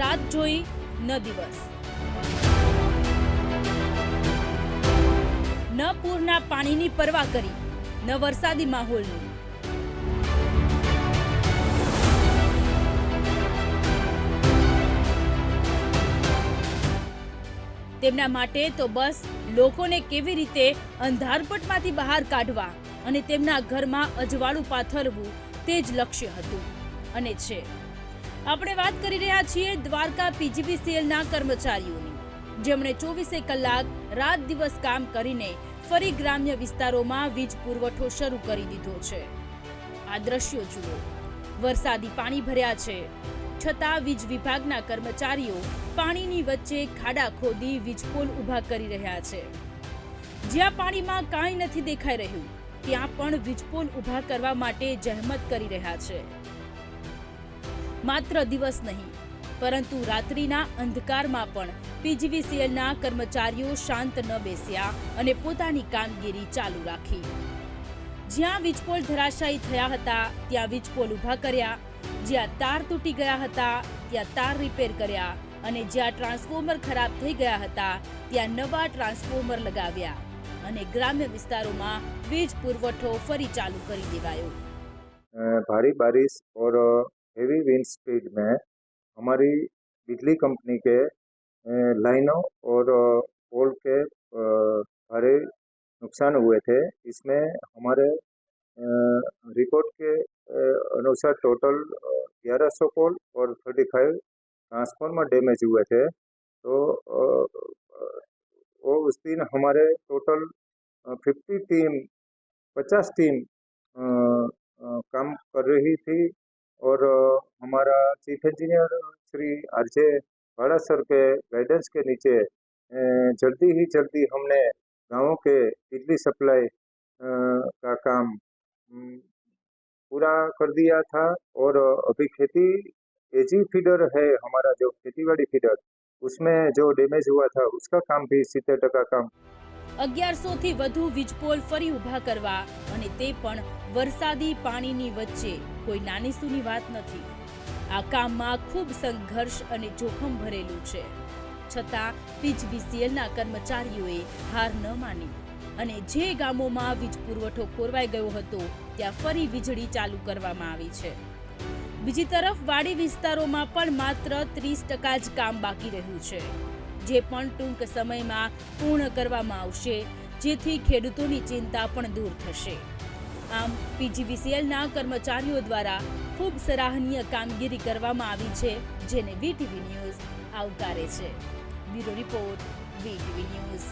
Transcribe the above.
રાત જોઈ ન દિવસ. ન પૂરના પાણીની પરવા કરી, ન વરસાદી માહોલની. તેમના માટે તો બસ લોકોને કેવી રીતે અંધારપટમાંથી બહાર કાઢવા અને તેમના ઘરમાં અજવાળું પાથરવું તે જ લક્ષ્ય હતું અને છે. આપણે વાત કરી રહ્યા છીએ દ્વારકા પીજીવીસીએલના કર્મચારીઓની. જેમણે ચોવીસે કલાક રાત દિવસ કામ કરીને ફરી ગ્રામ્ય વિસ્તારોમાં વીજ પુરવઠો શરૂ કરી દીધો છે. આ દ્રશ્યો જુઓ. વરસાદી પાણી ભર્યા છે. છતાં વીજ વિભાગના કર્મચારીઓ પાણીની વચ્ચે ખાડા ખોદી વીજ પોલ ઊભા કરી રહ્યા છે. જ્યાં પાણીમાં કાંઈ નથી દેખાઈ રહ્યું, ત્યાં પણ વીજ પોલ ઊભા કરવા માટે જહેમત કરી રહ્યા છે. માત્ર દિવસ નહીં પરંતુ રાત્રિના અંધકારમાં પણ પીજીવીસીએલના કર્મચારીઓ શાંત ન બેસ્યા અને પોતાની કામગીરી ચાલુ રાખી જ્યાં વીજપોલ ધરાશાયી થયા હતા ત્યાં વીજપોલ ઊભા કર્યા જ્યાં તાર તૂટી ગયા હતા ત્યાં તાર રિપેર કર્યા અને જ્યાં ટ્રાન્સફોર્મર ખરાબ થઈ ગયા હતા ત્યાં નવા ટ્રાન્સફોર્મર લગાવ્યા અને ગ્રામ્ય વિસ્તારોમાં વીજ પુરવઠો ફરી ચાલુ કરી દેવાયો अ, भारी बारिश और हेवी विंड स्पीड में हमारी बिजली कंपनी के लाइनों और पोल के भारी नुकसान हुए थे। इसमें हमारे रिपोर्ट के अनुसार टोटल ग्यारह सौ पोल और थर्टी फाइव ट्रांसफार्मर डैमेज हुए थे। तो वो उस दिन हमारे टोटल फिफ्टी टीम, पचास टीम काम कर रही थी। और हमारा chief engineer Shri R J Bhada sir के गाइडेंस के नीचे जल्दी ही जल्दी हमने गाँवों के बिजली सप्लाई का काम पूरा कर दिया था और अभी खेती एजी फीडर है हमारा जो खेतीबाड़ी फीडर उसमें जो डैमेज हुआ था, उसका काम भी सितर टका काम અગિયારસો થી વધુ વીજપોલ ફરી ઊભા કરવા અને તે પણ વરસાદી પાણીની વચ્ચે. કોઈ નાનીસુની વાત નથી. આ કામમાં ખૂબ સંઘર્ષ અને જોખમ ભરેલું છે. છતાં પીજીવીસીએલના કર્મચારીઓએ હાર ન માની અને જે ગામોમાં વીજ પુરવઠો ખોરવાઈ ગયો હતો, ત્યાં ફરી વીજળી ચાલુ કરવામાં આવી છે. બીજી તરફ વાડી વિસ્તારોમાં પણ માત્ર ત્રીસ ટકા જ કામ બાકી રહ્યું છે. જે પણ ટૂંક સમયમાં પૂર્ણ કરવામાં આવશે, જેથી ખેડૂતોની ચિંતા પણ દૂર થશે. આમ, પીજીવીસીએલના કર્મચારીઓ દ્વારા ખૂબ સરાહનીય કામગીરી કરવામાં આવી છે, જેને વીટીવી ન્યૂઝ આવકારે છે. Bureau report, VTV news.